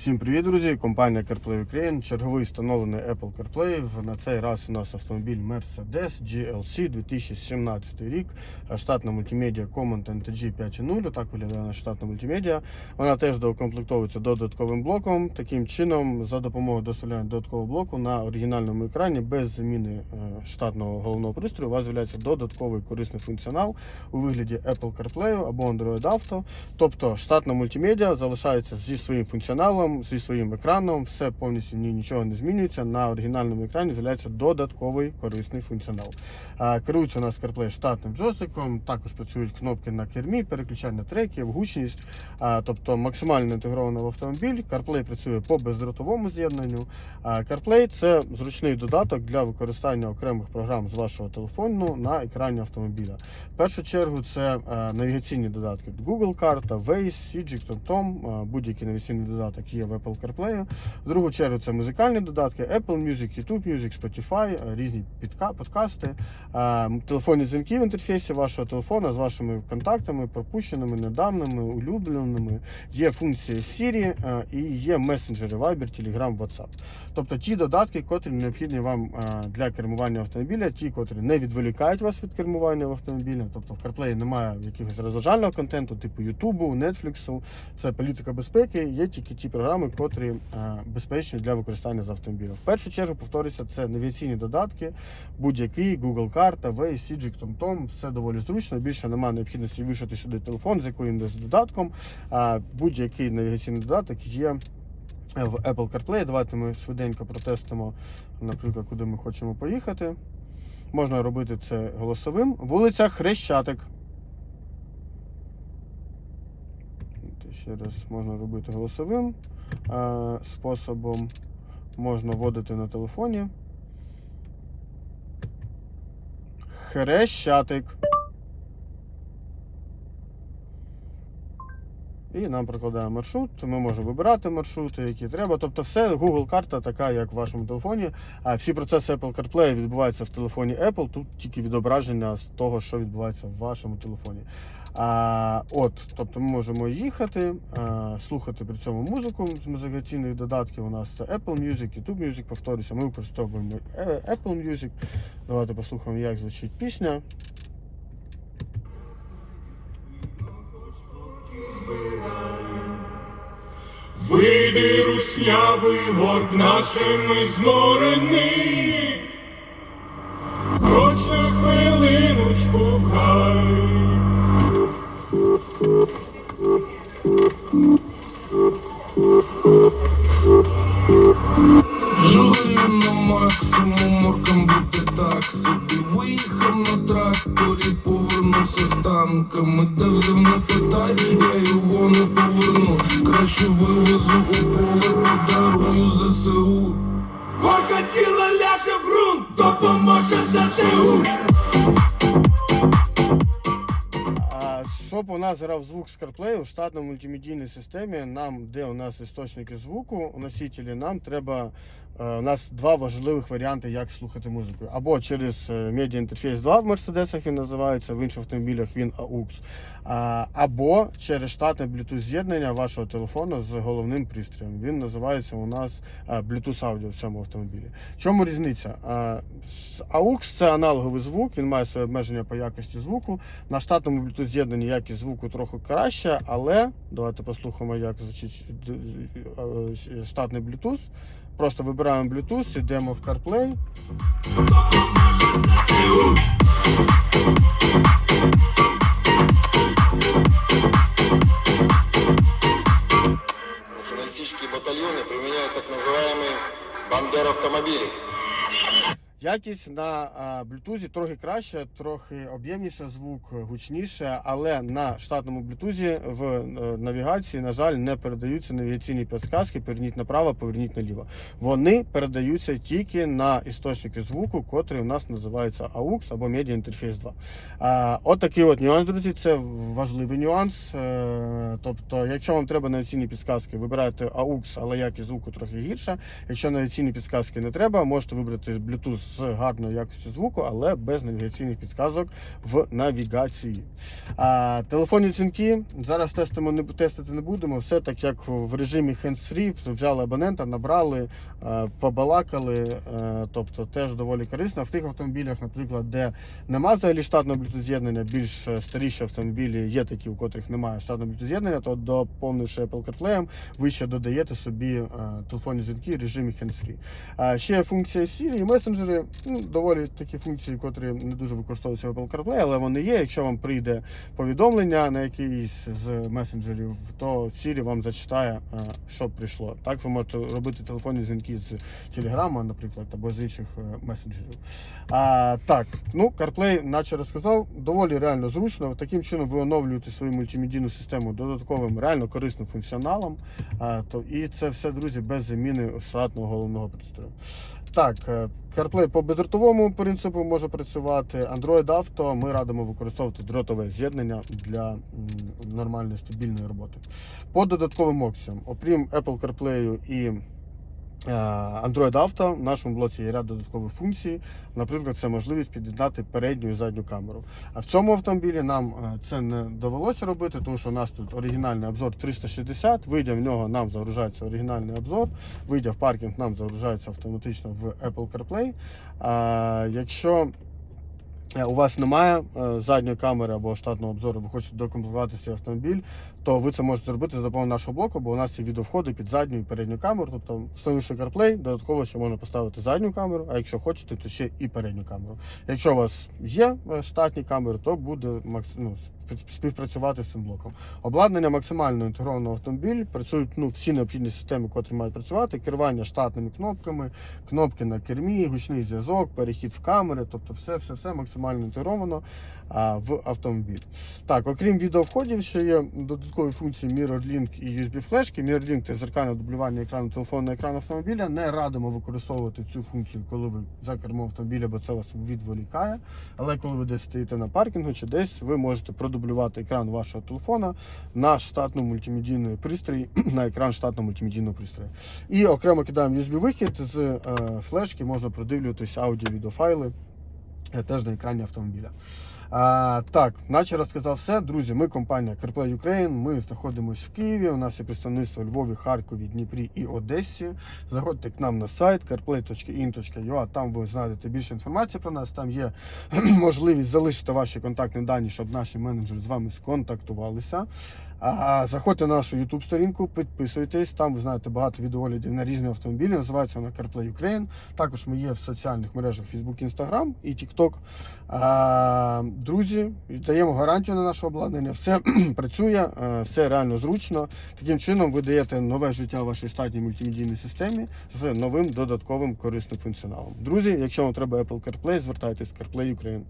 Всім привіт, друзі! Компанія CarPlay Ukraine. Черговий встановлений Apple CarPlay. На цей раз у нас автомобіль Mercedes GLC 2017 рік. Штатна мультимедіа Command NTG 5.0. Так виглядає наша штатна мультимедіа. Вона теж доукомплектовується додатковим блоком. Таким чином, за допомогою доставляння додаткового блоку на оригінальному екрані без заміни е, штатного головного пристрою у вас з'являється додатковий корисний функціонал у вигляді Apple CarPlay або Android Auto. Тобто штатна мультимедіа залишається зі своїм функціоналом, зі своїм екраном, все повністю ні, нічого не змінюється. На оригінальному екрані з'являється додатковий корисний функціонал. Керується у нас CarPlay штатним джойстиком, також працюють кнопки на кермі, переключання треків, гучність, тобто максимально інтегровано в автомобіль. CarPlay працює по бездротовому з'єднанню. CarPlay це зручний додаток для використання окремих програм з вашого телефону на екрані автомобіля. В першу чергу це навігаційні додатки Google карта, Waze, Sijik, TomTom, будь-який навігаційний додаток є в Apple CarPlay. В другу чергу це музикальні додатки Apple Music, YouTube Music, Spotify, е, різні подкасти, е, телефонні дзвінки в інтерфейсі вашого телефона з вашими контактами, пропущеними, недавними, улюбленими. Є функція Siri е, і є месенджери Viber, Telegram, WhatsApp. Тобто ті додатки, котрі необхідні вам для кермування автомобіля, ті, котрі не відволікають вас від кермування в автомобілі. Тобто в CarPlay немає якогось розважального контенту, типу YouTube, Netflix, це політика безпеки. Є тільки ті програми, котрі е, безпечні для використання з автомобілем. В першу чергу, повторюся, це навігаційні додатки, будь-який Google карта, Waze, Sijik, TomTom, все доволі зручно. Більше немає необхідності вишити сюди телефон з якоюсь додатком. Будь-який навігаційний додаток є в Apple CarPlay. Давайте ми швиденько протестимо, наприклад, куди ми хочемо поїхати. Можна робити це голосовим. Вулиця Хрещатик. Ще раз можна робити голосовим способом. Можна вводити на телефоні. Хрещатик. І нам прокладає маршрут. Ми можемо вибирати маршрути, які треба. Тобто, все Google карта така, як в вашому телефоні. А всі процеси Apple CarPlay відбуваються в телефоні Apple. Тут тільки відображення з того, що відбувається в вашому телефоні. А, от, тобто ми можемо їхати, а, слухати при цьому музику з музикаційних додатків. У нас це Apple Music, YouTube Music, повторюся, ми використовуємо е, Apple Music. Давайте послухаємо, як звучить пісня. Вийди руснявий горб нашими зморений, Хоч на хвилиночку в гай. Журю на максимум, моркам бути так собі. Виїхав на тракторі, повернувся з танками. Де не Горка тіла ляже в ґрунт, допоможе ЗСУ. Щоб у нас грав звук з CarPlay у штатному мультимедійній системі, нам, де у нас істочники звуку, носителі, нам треба. Е, У нас два важливих варіанти, як слухати музику. Або через е, Interface 2 в Мерседесах він називається, в інших автомобілях він AUX. Або через штатне Bluetooth з'єднання вашого телефону з головним пристроєм. Він називається у нас е, Bluetooth Audio в цьому автомобілі. Чому різниця? AUX це аналоговий звук, він має своє обмеження по якості звуку. На штатному Bluetooth з'єднанні якість звуку трохи краща, але давайте послухаємо, як звучить штатний Bluetooth. Просто вибираємо Bluetooth, йдемо в CarPlay. Националистические батальоны применяют так называемые бандер-автомобили. Якість на Bluetooth трохи краща, трохи об'ємніше звук, гучніше, але на штатному Bluetooth в е, навігації, на жаль, не передаються навігаційні підсказки, поверніть направо, поверніть наліво. Вони передаються тільки на істочники звуку, котрий у нас називається AUX або Media Interface 2. А, от такий от нюанс, друзі, це важливий нюанс. Е, Тобто, якщо вам треба навігаційні підсказки, вибирайте AUX, але якість звуку трохи гірша. Якщо навігаційні підсказки не треба, можете вибрати Bluetooth з гарною якістю звуку, але без навігаційних підсказок в навігації. А, телефонні дзвінки зараз тестимо не тестити не будемо. Все так як в режимі hands-free, взяли абонента, набрали, е, побалакали. е, Тобто теж доволі корисно. В тих автомобілях, наприклад, де нема взагалі штатного Bluetooth більш е, старіші автомобілі є такі, у котрих немає штатного Bluetooth то доповнивши Apple CarPlay, ви ще додаєте собі телефонні дзвінки в режимі hands-free. Ще є функція Siri і месенджери. Ну, доволі такі функції, котрі не дуже використовуються в Apple CarPlay, але вони є. Якщо вам прийде повідомлення на якийсь з месенджерів, то Siri вам зачитає, е, що прийшло. Так ви можете робити телефонні дзвінки з Telegram, наприклад, або з інших е, месенджерів. А, так, ну CarPlay, наче розказав, доволі реально зручно. Таким чином ви оновлюєте свою мультимедійну систему додатковим реально корисним функціоналом. А, то, і це все, друзі, без заміни штатного головного пристрою. Так, е, CarPlay по бездротовому принципу може працювати. Android Auto ми радимо використовувати дротове з'єднання для нормальної стабільної роботи. По додатковим опціям, окрім Apple CarPlay і Android Auto, в нашому блоці є ряд додаткових функцій. Наприклад, це можливість під'єднати передню і задню камеру. А в цьому автомобілі нам е, це не довелося робити, тому що у нас тут оригінальний обзор 360. Вийдя в нього, нам загружається оригінальний обзор. Вийдя в паркінг, нам загружається автоматично в Apple CarPlay. А, якщо е, у вас немає е, задньої камери або штатного обзору, ви хочете докомплектувати свій автомобіль, то ви це можете зробити за допомогою нашого блоку, бо у нас є відеовходи під задню і передню камеру. Тобто, встановивши CarPlay, додатково ще можна поставити задню камеру, а якщо хочете, то ще і передню камеру. Якщо у вас є е, штатні камери, то буде ну, співпрацювати з цим блоком. Обладнання максимально інтегровано в автомобіль. Працюють ну, всі необхідні системи, котрі мають працювати. Керування штатними кнопками, кнопки на кермі, гучний зв'язок, перехід в камери, тобто все, все, все максимально інтегровано а, в автомобіль. Так, окрім відеовходів, ще є додаткові функції MirrorLink і USB флешки. MirrorLink – це зеркальне дублювання екрану телефону на екран автомобіля. Не радимо використовувати цю функцію, коли ви за кермом автомобіля, бо це вас відволікає. Але коли ви десь стоїте на паркінгу чи десь, ви можете продублювати екран вашого телефона на штатний мультимедійний пристрій, на екран штатного мультимедійного пристрою. І окремо кидаємо USB-вихід з е, флешки, можна продивлюватись аудіо-відеофайли теж на екрані автомобіля. А, так, наче розказав все. Друзі, ми компанія CarPlay Ukraine. Ми знаходимося в Києві. У нас є представництво у Львові, Харкові, Дніпрі і Одесі. Заходьте к нам на сайт carplay.in.ua, Там ви знайдете більше інформації про нас. Там є можливість залишити ваші контактні дані, щоб наші менеджери з вами сконтактувалися. Заходьте на нашу YouTube сторінку, підписуйтесь. Там ви знаєте багато відеоглядів на різні автомобілі. Називається вона CarPlay Ukraine. Також ми є в соціальних мережах Facebook, Instagram і TikTok. Друзі, даємо гарантію на наше обладнання. Все працює, е, все реально зручно. Таким чином ви даєте нове життя вашій штатній мультимедійній системі з новим додатковим корисним функціоналом. Друзі, якщо вам треба Apple CarPlay, звертайтесь CarPlay Ukraine.